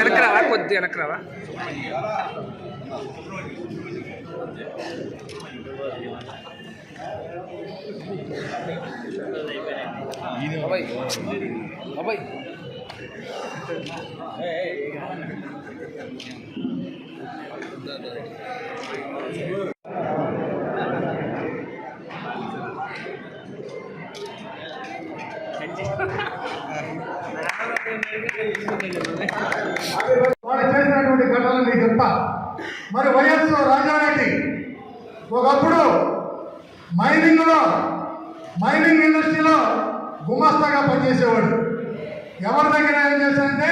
నాయకత్వం కొద్దిగా వెనక్కి రావా కొద్దిగా వెనక్కి రావా అబ్బాయి అబ్బాయి వాడు చేసినటువంటి ఘటనలు మీకు చెప్తా మరి వైఎస్ రాజారెడ్డి ఒకప్పుడు మైనింగ్లో మైనింగ్ ఇండస్ట్రీలో గుమస్తాగా పనిచేసేవాడు. ఎవరి దగ్గర ఏం చేశారంటే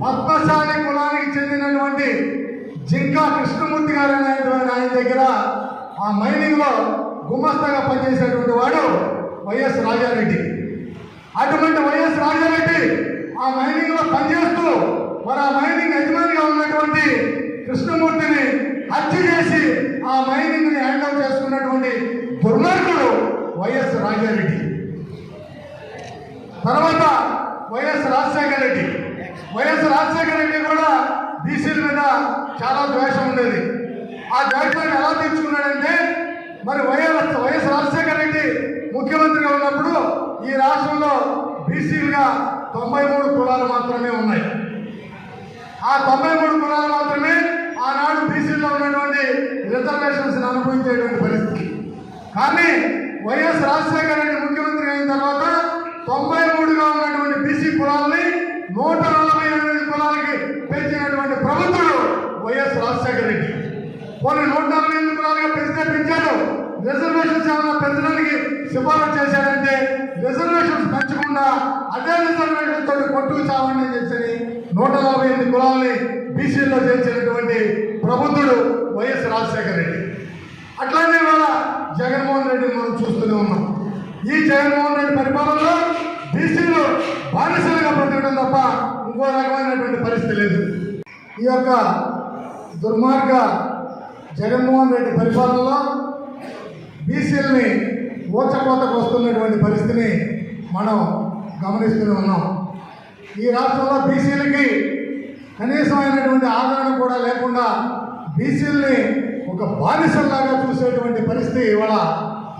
పద్మశాలి కులానికి చెందినటువంటి జింకా కృష్ణమూర్తి గారు అనేటువంటి ఆయన దగ్గర ఆ మైనింగ్లో గుమస్తాగా పనిచేసేటువంటి వాడు వైఎస్ రాజారెడ్డి. అటువంటి వైఎస్ రాజారెడ్డి ఆ మైనింగ్లో పనిచేస్తూ మరి ఆ మైనింగ్ యజమానిగా ఉన్నటువంటి కృష్ణమూర్తిని హత్య చేసి ఆ మైనింగ్ని హ్యాండ్ ఓవర్ చేసుకున్నటువంటి దుర్మార్గుడు వైఎస్ రాజారెడ్డి. తర్వాత వైఎస్ రాజశేఖర రెడ్డి. వైఎస్ రాజశేఖర రెడ్డి కూడా బీసీల మీద చాలా ద్వేషం ఉండేది. ఆ ద్వేషాన్ని ఎలా తెచ్చుకున్నాడంటే మరి వైఎస్ వైఎస్ రాజశేఖర రెడ్డి ముఖ్యమంత్రిగా ఉన్నప్పుడు ఈ రాష్ట్రంలో బీసీలుగా తొంభై మూడు కులాలు మాత్రమే ఉన్నాయి. ఆ తొంభై మూడు కులాలు మాత్రమే ఆనాడు బీసీలో ఉన్నటువంటి రిజర్వేషన్స్ అనుభవించేటువంటి పరిస్థితి. కానీ వైఎస్ రాజశేఖర రెడ్డి ముఖ్యమంత్రి అయిన తర్వాత తొంభై మూడుగా ఉన్నటువంటి బీసీ కులాలని నూట నలభై ఎనిమిది కులాలకి పెంచినటువంటి ప్రభుత్వం వైఎస్ రాజశేఖర రెడ్డి. కొన్ని నూట నలభై ఎనిమిది కులాలుగా పెంచితే పెంచారు. రిజర్వేషన్స్ ఏమైనా పెంచడానికి సిఫారసు చేశారని అదే కొట్టుకు చావండి అని చెప్పని నూట నలభై ఎనిమిది కులాలని బీసీలో చేర్చినటువంటి ప్రబుద్ధుడు వైఎస్ రాజశేఖర రెడ్డి. అట్లానే వాళ్ళ జగన్మోహన్ రెడ్డిని మనం చూస్తూనే ఉన్నాం. ఈ జగన్మోహన్ రెడ్డి పరిపాలనలో బీసీలు బానిసలుగా బ్రతకడం తప్ప ఇంకో రకమైనటువంటి పరిస్థితి లేదు. ఈ యొక్క దుర్మార్గ జగన్మోహన్ రెడ్డి పరిపాలనలో బీసీలని ఊచకోతకు వస్తున్నటువంటి పరిస్థితిని మనం గమనిస్తూనే ఉన్నాం. ఈ రాష్ట్రంలో బీసీలకి కనీసమైనటువంటి ఆదరణ కూడా లేకుండా బీసీలని ఒక బానిసల్లాగా చూసేటువంటి పరిస్థితి ఇవాళ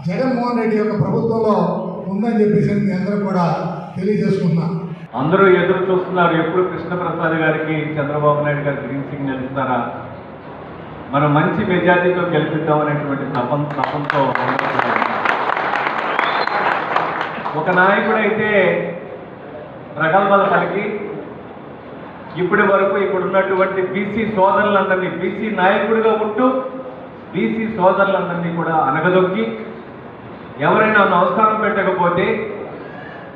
జగన్మోహన్ రెడ్డి యొక్క ప్రభుత్వంలో ఉందని చెప్పేసి మీ అందరూ కూడా తెలియజేసుకున్నాం అందరూ ఎదురు చూస్తున్నారు. ఎప్పుడు కృష్ణప్రసాద్ గారికి చంద్రబాబు నాయుడు గారికి గ్రీన్ సిగ్నల్ ఇస్తారా? మనం మంచి మెజార్టీతో గెలిపిద్దాం అనేటువంటి తపం తపంతో ఒక నాయకుడైతే ప్రగల్భాలు పలికి ఇప్పటి వరకు ఇక్కడ బీసీ సోదరులందరినీ బీసీ నాయకుడిగా ఉంటూ బీసీ సోదరులందరినీ కూడా అనగదొక్కి ఎవరైనా నమస్కారం పెట్టకపోతే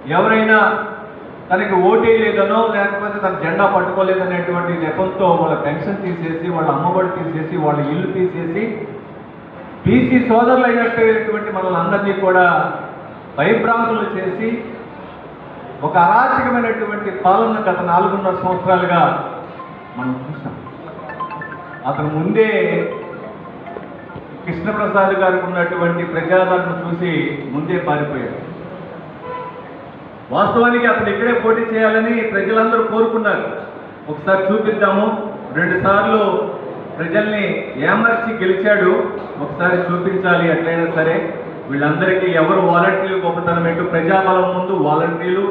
ఎవరైనా తనకి ఓటేయలేదనో లేకపోతే తన జెండా పట్టుకోలేదనేటువంటి నెపంతో వాళ్ళ పెన్షన్ తీసేసి వాళ్ళ అమ్మఒడి తీసేసి వాళ్ళ ఇల్లు తీసేసి బీసీ సోదరులు అయినటువంటి మనల్ని అందరినీ కూడా భయభ్రాంతులు చేసి ఒక అరాచకమైనటువంటి పాలన గత నాలుగున్నర సంవత్సరాలుగా మనం చూసాం అతను ముందే కృష్ణప్రసాద్ గారికి ఉన్నటువంటి ప్రజాదరణ చూసి ముందే పారిపోయాడు వాస్తవానికి అతను ఇక్కడే పోటీ చేయాలని ప్రజలందరూ కోరుకున్నారు. ఒకసారి చూపిద్దాము. రెండుసార్లు ప్రజల్ని ఏమర్చి గెలిచాడు ఒకసారి చూపించాలి ఎట్లయినా సరే. వీళ్ళందరికీ ఎవరు వాలంటీర్లు గొప్పతనం ఏంటో ప్రజాబలం ముందు వాలంటీర్లు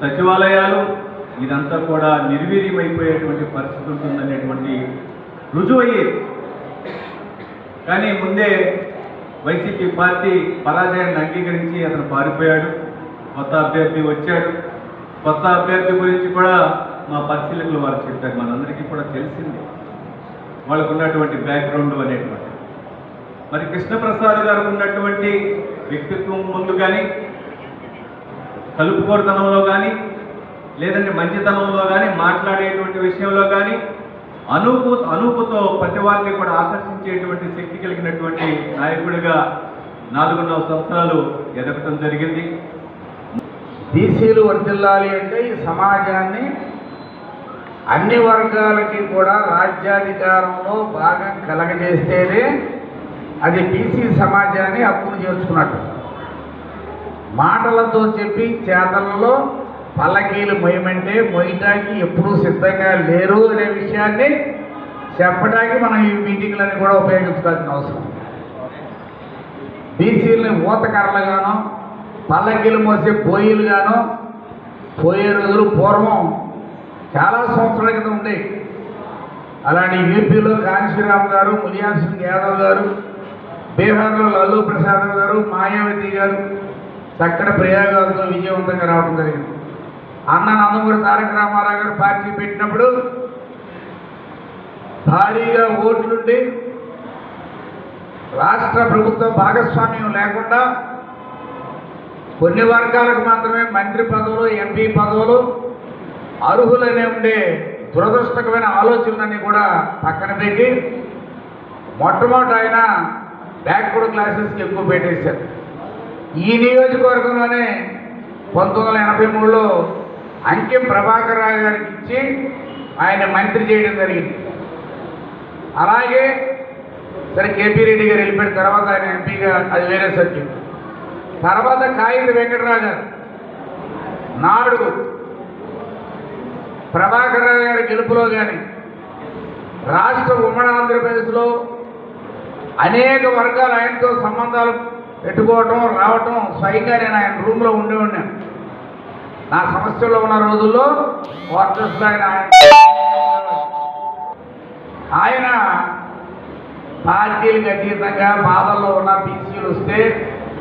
సచివాలయాలు ఇదంతా కూడా నిర్వీర్యమైపోయేటువంటి పరిస్థితి ఉంటుందనేటువంటి రుజువు అయ్యేది కానీ ముందే వైసీపీ పార్టీ పరాజయాన్ని అంగీకరించి అతను పారిపోయాడు కొత్త అభ్యర్థి వచ్చాడు. కొత్త అభ్యర్థి గురించి కూడా మా పరిశీలకులు వారు చెప్పారు మనందరికీ కూడా తెలిసింది. వాళ్ళకు ఉన్నటువంటి బ్యాక్గ్రౌండ్ అనేటువంటి మరి కృష్ణప్రసాద్ గారు ఉన్నటువంటి వ్యక్తిత్వం ముందు కానీ కలుపుకోరుతనంలో కానీ లేదంటే మంచితనంలో కానీ మాట్లాడేటువంటి విషయంలో కానీ అనూపు అనూపుతో ప్రతి వారిని కూడా ఆకర్షించేటువంటి శక్తి కలిగినటువంటి నాయకుడిగా నాలుగున్నర సంవత్సరాలు ఎదగటం జరిగింది. బీసీలు వర్తిల్లాలి అంటే ఈ సమాజాన్ని అన్ని వర్గాలకి కూడా రాజ్యాధికారంలో భాగం కలగజేస్తేనే అది బీసీ సమాజాన్ని హక్కును చేర్చుకున్నట్టు. మాటలతో చెప్పి చేతలలో పల్లకీలు మొయమంటే మొయ్యటానికి ఎప్పుడూ సిద్ధంగా లేరు అనే విషయాన్ని చెప్పడానికి మనం ఈ మీటింగ్లని కూడా ఉపయోగించుకోవాల్సిన అవసరం. బీసీలని ఊతకర్రలుగాను పల్లకీలు మోసే పోయిలుగాను పోయే రోజులు పూర్వం చాలా సంవత్సరాల క్రితం ఉండేవి అలాంటి యూపీలో కాంశీరామ్ గారు ములియాన్ సింగ్ యాదవ్ గారు బీహార్లో లల్లు ప్రసాద్ గారు మాయావతి గారు చక్కటి ప్రయోగాలతో విజయవంతంగా రావడం జరిగింది. అన్న నందమూరి తారక రామారావు గారు పార్టీ పెట్టినప్పుడు భారీగా ఓట్లుండి రాష్ట్ర ప్రభుత్వ భాగస్వామ్యం లేకుండా కొన్ని వర్గాలకు మాత్రమే మంత్రి పదవులు ఎంపీ పదవులు అర్హులనే ఉండే దురదృష్టకమైన ఆలోచనలన్నీ కూడా పక్కన పెట్టి మొట్టమొదటి ఆయన బ్యాక్వర్డ్ క్లాసెస్కి ఎక్కువ పెట్టేశారు. ఈ నియోజకవర్గంలోనే పంతొమ్మిది వందల ఎనభై మూడులో అంకెం ప్రభాకర్ రావు గారికి ఇచ్చి ఆయన మంత్రి చేయడం జరిగింది. అలాగే సరే కేపీ రెడ్డి గారు వెళ్ళిపోయిన తర్వాత ఆయన ఎంపీగా అది వేరే సబ్జెక్ట్. తర్వాత కాగిత వెంకటరావు గారు నాడు ప్రభాకర్ రావు గారి గెలుపులో కానీ రాష్ట్ర ఉమ్మడి ఆంధ్రప్రదేశ్లో అనేక వర్గాలు ఆయనతో సంబంధాలు పెట్టుకోవటం రావటం స్వయంగా నేను ఆయన రూమ్లో ఉండేవాడిని. నా సమస్యలో ఉన్న రోజుల్లో క్వార్టర్స్లో ఆయన ఆయన పార్టీలకు అతీతంగా బాధల్లో ఉన్న బీసీలు వస్తే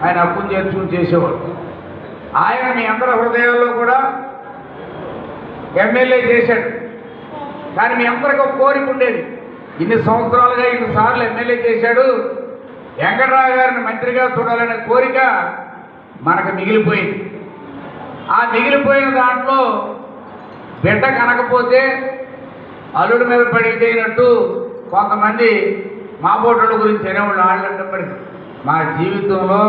ఆయన అప్పులు చేర్చుకుని చేసేవాడు. ఆయన మీ అందరి హృదయాల్లో కూడా ఎమ్మెల్యే చేశాడు. కానీ మీ అందరికి ఒక కోరిక ఉండేది. ఇన్ని సంవత్సరాలుగా ఇన్ని సార్లు ఎమ్మెల్యే చేశాడు. వెంకటరావు గారిని మంత్రిగా చూడాలనే కోరిక మనకు మిగిలిపోయింది. ఆ మిగిలిపోయిన దాంట్లో బిడ్డ కనకపోతే అల్లుడి మీద పడి చేయనట్టు కొంతమంది మా బోటోళ్ళ గురించి అనేవాళ్ళు వాళ్ళు అడ్డం పడింది. మా జీవితంలో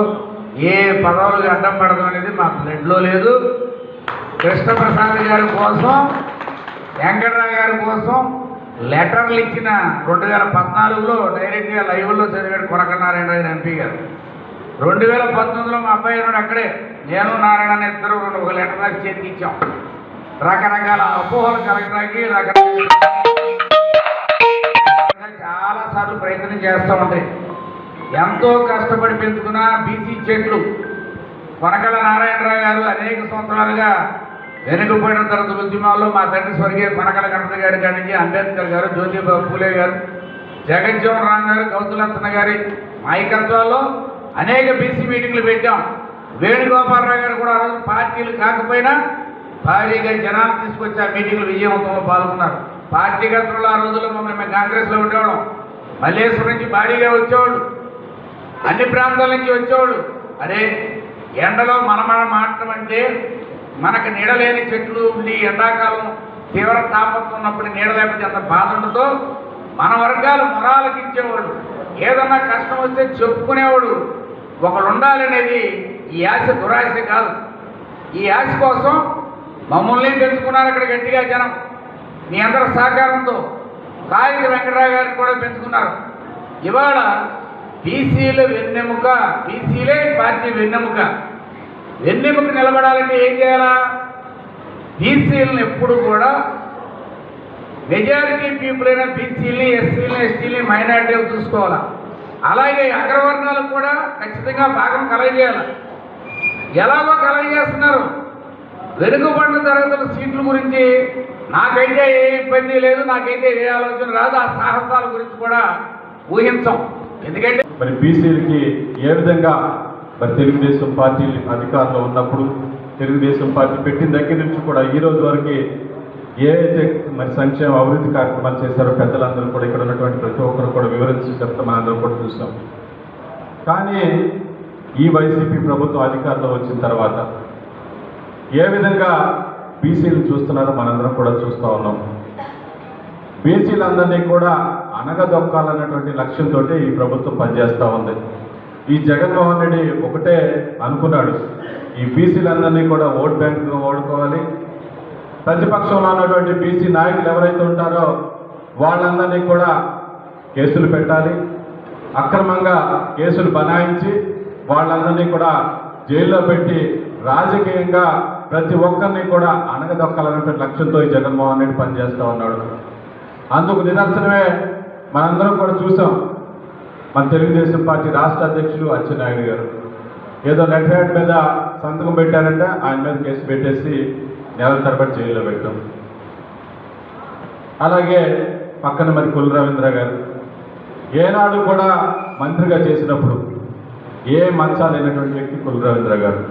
ఏ పదవులకు అడ్డం పడడం అనేది మా బ్లడ్లో లేదు. కృష్ణప్రసాద్ గారి కోసం వెంకటరావు గారి కోసం లెటర్లు ఇచ్చిన రెండు వేల పద్నాలుగులో డైరెక్ట్గా లైవ్లో చదివాడు కొనకనారాయణ గారు ఎంపీ గారు. రెండు వేల పంతొమ్మిదిలో మా అబ్బాయి ఉన్నాడు అక్కడే. నేను నారాయణ అనే ఇద్దరు రెండు ఒక లెటర్ రాసి చేతికి ఇచ్చాం. రకరకాల అపోహలు కలగడానికి రకరకాల చాలా సార్లు ప్రయత్నం చేస్తూ ఉంటాయి ఎంతో కష్టపడి పెంచుకున్న బీసీ చెట్లు కొనకల నారాయణరావు గారు అనేక సంవత్సరాలుగా వెనుకపోయిన తర్వాత ఉద్యమాల్లో మా తండ్రి స్వర్గీయ పనకల గణప గారి కాడి నుంచి అంబేద్కర్ గారు జ్యోతిబాబు పూలే గారు జగజ్జీవన్ రామ్ గారు గౌతులత్న గారి నాయకత్వాల్లో అనేక బీసీ మీటింగ్లు పెట్టాం. వేణుగోపాలరావు గారు కూడా ఆ రోజు పార్టీలు కాకపోయినా భారీగా జనాలు తీసుకొచ్చి ఆ మీటింగ్లు విజయవంతంలో పాల్గొన్నారు. పార్టీ గతంలో ఆ రోజుల్లో మమ్మల్ని మేము కాంగ్రెస్లో ఉండేవాళ్ళం. మల్లేశ్వరం నుంచి భారీగా వచ్చేవాళ్ళు. అన్ని ప్రాంతాల నుంచి వచ్చేవాళ్ళు. అరే ఎండలో మన మనం అంటే మనకు నీడలేని చెట్లు ఉండి ఎండాకాలం తీవ్ర తాపత్వం ఉన్నప్పుడు నీడ లేకపోతే ఎంత బాధ ఉండదో మన వర్గాలు మొరాలకి ఇచ్చేవాడు ఏదన్నా కష్టం వస్తే చెప్పుకునేవాడు. ఒకడు ఉండాలనేది ఈ యాస దురాశ కాదు. ఈ యాస కోసం మమ్మల్ని పెంచుకున్నారు అక్కడ గట్టిగా జనం. మీ అందరి సహకారంతో కాగిత వెంకటరావు గారిని కూడా పెంచుకున్నారు. ఇవాళ బీసీలు వెన్నెముక బీసీలే పార్టీ వెన్నెముక. వెన్నెముక నిలబడాలంటే ఏం చేయాలా? బీసీలను ఎప్పుడు కూడా మెజారిటీ పీపుల్ అయినా బీసీలని ఎస్సీలని ఎస్టీలని మైనార్టీలు చూసుకోవాలా? అలాగే అగ్రవర్ణాలకు కూడా ఖచ్చితంగా భాగం కలగజేయాలి? ఎలాగో కలగజేస్తున్నారు? వెనుకబడిన తరగతుల సీట్ల గురించి నాకైతే ఏ ఇబ్బంది లేదు నాకైతే ఏ ఆలోచన రాదు ఆ సాహసాల గురించి కూడా ఊహించం. ఎందుకంటే మరి బీసీలకి ఏ విధంగా మరి తెలుగుదేశం పార్టీ అధికారంలో ఉన్నప్పుడు తెలుగుదేశం పార్టీ పెట్టిన దగ్గర నుంచి కూడా ఈ రోజు వరకు ఏదైతే మరి సంక్షేమ అభివృద్ధి కార్యక్రమాలు చేశారో పెద్దలందరూ కూడా ఇక్కడ ఉన్నటువంటి ప్రతి ఒక్కరు కూడా వివరించి చెప్తా మనందరం కూడా చూసాం కానీ ఈ వైసీపీ ప్రభుత్వం అధికారంలో వచ్చిన తర్వాత ఏ విధంగా బీసీలు చూస్తున్నారో మనందరం కూడా చూస్తూ ఉన్నాం. బీసీలందరినీ కూడా అనగదొక్కాలన్నటువంటి లక్ష్యంతో ఈ ప్రభుత్వం పనిచేస్తూ ఉంది. ఈ జగన్మోహన్ రెడ్డి ఒకటే అనుకున్నాడు. ఈ బీసీలందరినీ కూడా ఓట్ బ్యాంకుగా ఓడుకోవాలి ప్రతిపక్షంలో ఉన్నటువంటి బీసీ నాయకులు ఎవరైతే ఉంటారో వాళ్ళందరినీ కూడా కేసులు పెట్టాలి. అక్రమంగా కేసులు బనాయించి వాళ్ళందరినీ కూడా జైల్లో పెట్టి రాజకీయంగా ప్రతి ఒక్కరిని కూడా అణగదొక్కాలనేటువంటి లక్ష్యంతో ఈ జగన్మోహన్ రెడ్డి పనిచేస్తూ ఉన్నాడు. అందుకు నిదర్శనమే మనందరం కూడా చూసాం. మన తెలుగుదేశం పార్టీ రాష్ట్ర అధ్యక్షులు అచ్చెన్నాయుడు గారు. ఏదో నెట్ హ్యాడ్ మీద సంతకం పెట్టారంటే ఆయన మీద కేసు పెట్టేసి నెలల తరబడి జైల్లో పెట్టాం అలాగే పక్కన మరి కుల రవీంద్ర గారు. ఏనాడు కూడా మంత్రిగా చేసినప్పుడు ఏ మంచాలు లేనటువంటి వ్యక్తి కుల రవీంద్ర గారు.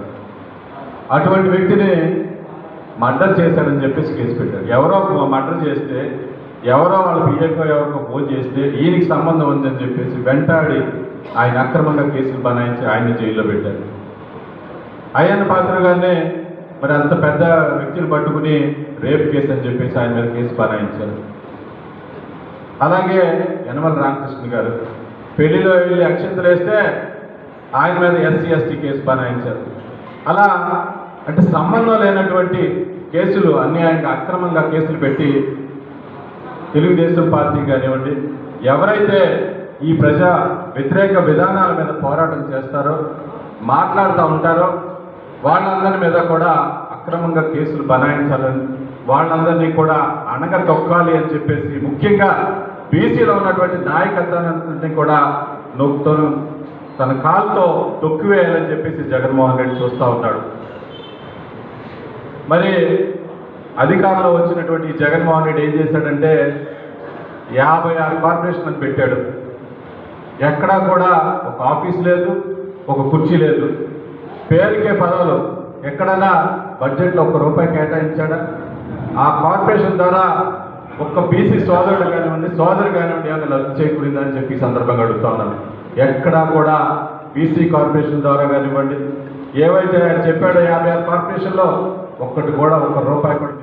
అటువంటి వ్యక్తిని మర్డర్ చేశాడని చెప్పేసి కేసు పెట్టారు. ఎవరో మర్డర్ చేస్తే ఎవరో వాళ్ళ పిఏకో ఎవరికో ఫోన్ చేస్తే ఈయనకి సంబంధం ఉందని చెప్పేసి వెంటాడి ఆయన అక్రమంగా కేసులు బనాయించి ఆయన జైల్లో పెట్టారు. అయ్యన్న పాత్ర గారిని మరి అంత పెద్ద వ్యక్తిని పట్టుకుని రేప్ కేసు అని చెప్పేసి ఆయన మీద కేసు బనాయించారు. అలాగే యనమల రామకృష్ణ గారు పెళ్ళిలో వెళ్ళి అక్షంతలు వేస్తే ఆయన మీద ఎస్సీ ఎస్టీ కేసు బనాయించారు. అలా అంటే సంబంధం లేనటువంటి కేసులు అన్యాయంగా అక్రమంగా కేసులు పెట్టి తెలుగుదేశం పార్టీ కానివ్వండి ఎవరైతే ఈ ప్రజా వ్యతిరేక విధానాల మీద పోరాటం చేస్తారో మాట్లాడుతూ ఉంటారో వాళ్ళందరి మీద కూడా అక్రమంగా కేసులు బనాయించాలని వాళ్ళందరినీ కూడా అణగదొక్కాలి అని చెప్పేసి ముఖ్యంగా బీసీలో ఉన్నటువంటి నాయకత్వాన్ని కూడా నొక్కుతో తన కాలుతో తొక్కివేయాలని చెప్పేసి జగన్మోహన్ రెడ్డి చూస్తూ ఉన్నాడు. మరి అధికారంలో వచ్చినటువంటి జగన్మోహన్ రెడ్డి ఏం చేశాడంటే యాభై ఆరు కార్పొరేషన్ పెట్టాడు. ఎక్కడా కూడా ఒక ఆఫీస్ లేదు ఒక కుర్చీ లేదు. పేరుకే పదవులు ఎక్కడైనా బడ్జెట్లో ఒక్క రూపాయి కేటాయించాడా? ఆ కార్పొరేషన్ ద్వారా ఒక్క బీసీ సోదరుడు కానివ్వండి సోదరు కానివ్వండి ఏమైనా లబ్ధి చేకూరిందని చెప్పి సందర్భంగా అడుగుతా ఉన్నాను. ఎక్కడా కూడా బీసీ కార్పొరేషన్ ద్వారా కానివ్వండి ఏవైతే ఆయన చెప్పాడో యాభై ఆరు కార్పొరేషన్లో ఒక్కటి కూడా ఒక రూపాయి కూడా